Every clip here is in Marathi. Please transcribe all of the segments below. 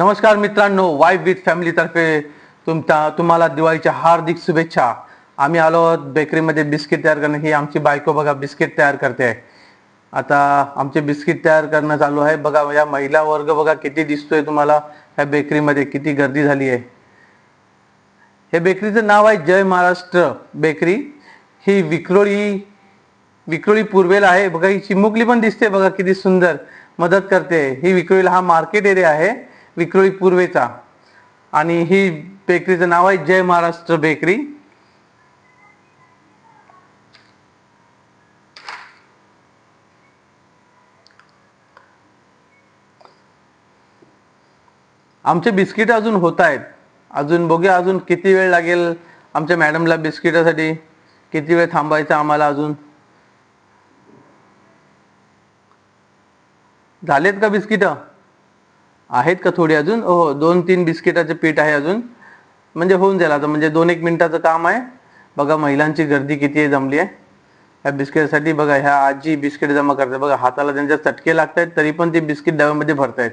नमस्कार मित्रांनो वाईफ विथ फॅमिलीतर्फे तुमच्या तुम्हाला दिवाळीच्या हार्दिक शुभेच्छा. आम्ही आलो आहोत बेकरीमध्ये बिस्किट तयार करणं ही आमची बायको बघा बिस्किट तयार करते. आहे आता आमचे बिस्किट तयार करणं चालू आहे. बघा या महिला वर्ग बघा किती दिसतोय तुम्हाला ह्या बेकरीमध्ये किती गर्दी झाली आहे. हे बेकरीचं नाव आहे जय महाराष्ट्र बेकरी ही विक्रोळी विक्रोळी पूर्वेला आहे. बघा ही चिमुकली पण दिसते बघा किती सुंदर मदत करते. ही विक्रोळीला हा मार्केट एरिया आहे. विक्रोळी पूर्वेचा. आणि ही बेकरीचं नाव आहे जय महाराष्ट्र बेकरी. आमचे बिस्किट अजून होत आहेत अजून बघूया अजून किती वेळ लागेल आमच्या मॅडमला बिस्किटासाठी? किती वेळ थांबायचं आम्हाला अजून? झालेत का बिस्किट? आहेत का थोडी अजून? हो, हो दोन तीन बिस्किटाचे पीठ आहे अजून. म्हणजे होऊन जाईल आता म्हणजे दोन एक मिनिटाचं काम आहे. बघा महिलांची गर्दी किती आहे जमली आहे. या बिस्किटसाठी बघा ह्या आजी बिस्किट जमा करतात बघा हाताला त्यांच्या चटके लागत आहेत तरी पण ते बिस्किट डब्यामध्ये भरतायत.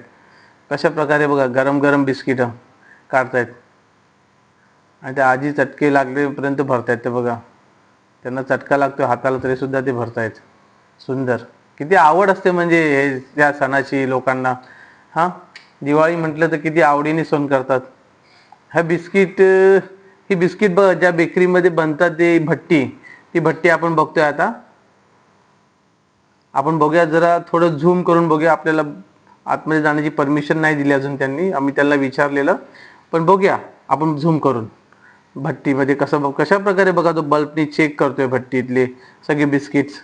कशा प्रकारे बघा गरम गरम बिस्किट काढतायत. आणि त्या आजी चटके लागलेपर्यंत भरतायत ते बघा. त्यांना चटका लागतो हाताला तरी सुद्धा ते भरतायत. सुंदर. किती आवड असते म्हणजे हे या सणाची लोकांना. हां? दिवाळी म्हटलं तर किती आवडीने सण करतात. ह्या बिस्किट ही बिस्किट बघ ज्या बेकरीमध्ये बनतात ते भट्टी ती भट्टी आपण बघतोय आता. आपण बघूया जरा थोडं झूम करून बघूया आपल्याला आतमध्ये जाण्याची परमिशन नाही दिली अजून त्यांनी आम्ही त्यांना विचारलेलं. पण बघूया आपण झूम करून. भट्टीमध्ये कसं बघ कशा प्रकारे बघा तो बल्बनी चेक करतोय भट्टीतले सगळे बिस्किट्स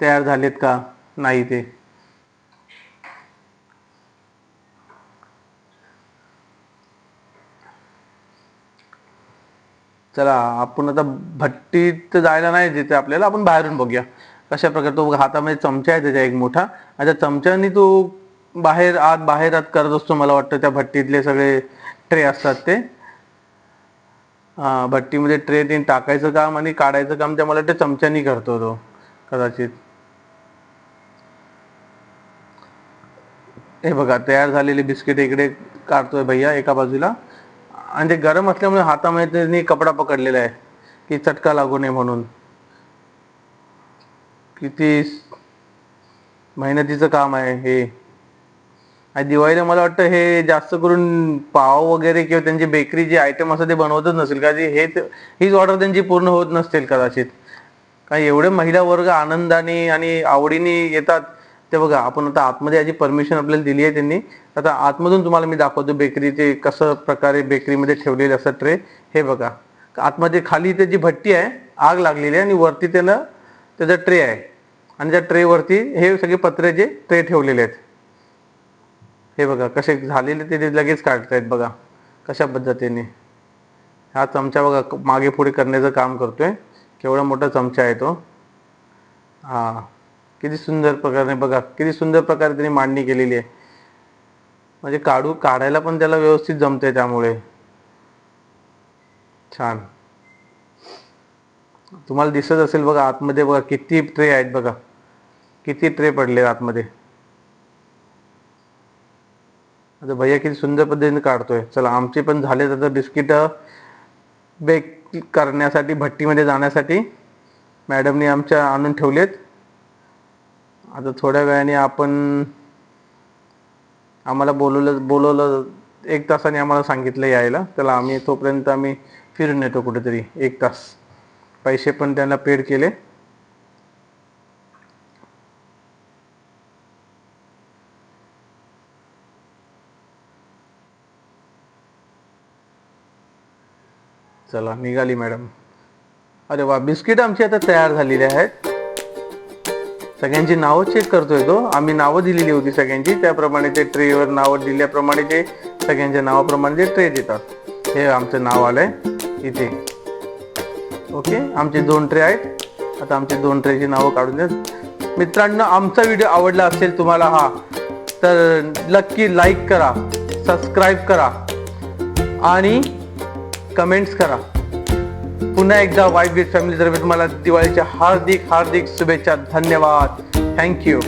तयार झालेत का? नाही ते. चला आपण आता भट्टीत जायला नाही जिथे आपल्याला आपण बाहेरून बघूया. कशा प्रकारे तो हातामध्ये चमचा आहे त्याचा एक मोठा. आणि त्या चमच्यानी तो बाहेर आत बाहेर आत करत असतो मला वाटतं त्या भट्टीतले सगळे ट्रे असतात ते. भट्टीमध्ये ट्रे ते टाकायचं काम आणि काढायचं काम त्या मला वाटतं चमच्यानी करतो तो कदाचित. हे बघा तयार झालेली बिस्किट इकडे काढतोय भैया एका बाजूला. आणि ते गरम असल्यामुळे हातामध्ये त्यांनी कपडा पकडलेला आहे. की चटका लागू नये म्हणून. किती मेहनतीचं काम आहे हे. आणि दिवाळीला मला वाटतं हे जास्त करून पाव वगैरे किंवा त्यांची बेकरी जे आयटम असतात ते बनवतच नसेल. का हे हीच ऑर्डर त्यांची पूर्ण होत नसतील कदाचित. कारण एवढे महिला वर्ग आनंदाने आणि आवडीने येतात. ते बघा आपण आता आतमध्ये याची परमिशन आपल्याला दिली आहे त्यांनी. आता आतमधून तुम्हाला मी दाखवतो बेकरीचे कसं प्रकारे बेकरीमध्ये ठेवलेले असतात ट्रे. हे बघा आतमध्ये खाली त्याची भट्टी आहे आग लागलेली आहे आणि वरती त्यानं त्याचा ट्रे आहे. आणि त्या ट्रेवरती हे सगळे पत्र्याचे ट्रे ठेवलेले आहेत. हे बघा कसे झालेले ते लगेच काढतायत बघा कशा पद्धतीने. हा चमचा बघा मागे पुढे करण्याचं काम करतोय. केवढा मोठा चमचा आहे तो. हा. किती सुंदर प्रकारे बघा किती सुंदर प्रकारे त्यांनी मांडणी केलेली आहे. म्हणजे काढू काढायला पण त्याला व्यवस्थित जमते त्यामुळे. छान. तुम्हाला दिसत असेल बघा आतमध्ये बघा किती ट्रे आहेत बघा. किती ट्रे पडले आतमध्ये. आता भैया किती सुंदर पद्धतीने काढतोय. चला आमचे पण झालेत आता बिस्किट बेक करण्यासाठी भट्टीमध्ये जाण्यासाठी मॅडमने आमच्या आणून ठेवलेत. आता थोड्या वेळाने आपण आम्हाला बोलवलं बोलवलं एक तासाने आम्हाला सांगितलं यायला. त्याला आम्ही तोपर्यंत आम्ही फिरून येतो कुठेतरी एक तास. पैसे पण त्यांना पेड केले. चला निघाली मॅडम. अरे वा बिस्किट आमची आता तयार झालेली आहेत. सगळ्यांची नावं चेक करतोय तो. आम्ही नावं दिलेली होती सगळ्यांची. त्याप्रमाणे ते ट्रेवर नावं दिल्याप्रमाणे ते सगळ्यांच्या नावाप्रमाणे ते ट्रे देतात. हे आमचं नाव आलंय इथे. ओके आमचे दोन ट्रे आहेत. आता आमचे दोन ट्रेची नावं काढून द्या मित्रांनो आमचा व्हिडिओ आवडला असेल तुम्हाला हा तर नक्की लाईक करा सबस्क्राईब करा आणि कमेंट्स करा. पुन्हा एकदा वाईफ विथ फॅमिली तर्फे तुम्हाला दिवाळीच्या हार्दिक हार्दिक शुभेच्छा. धन्यवाद. थँक्यू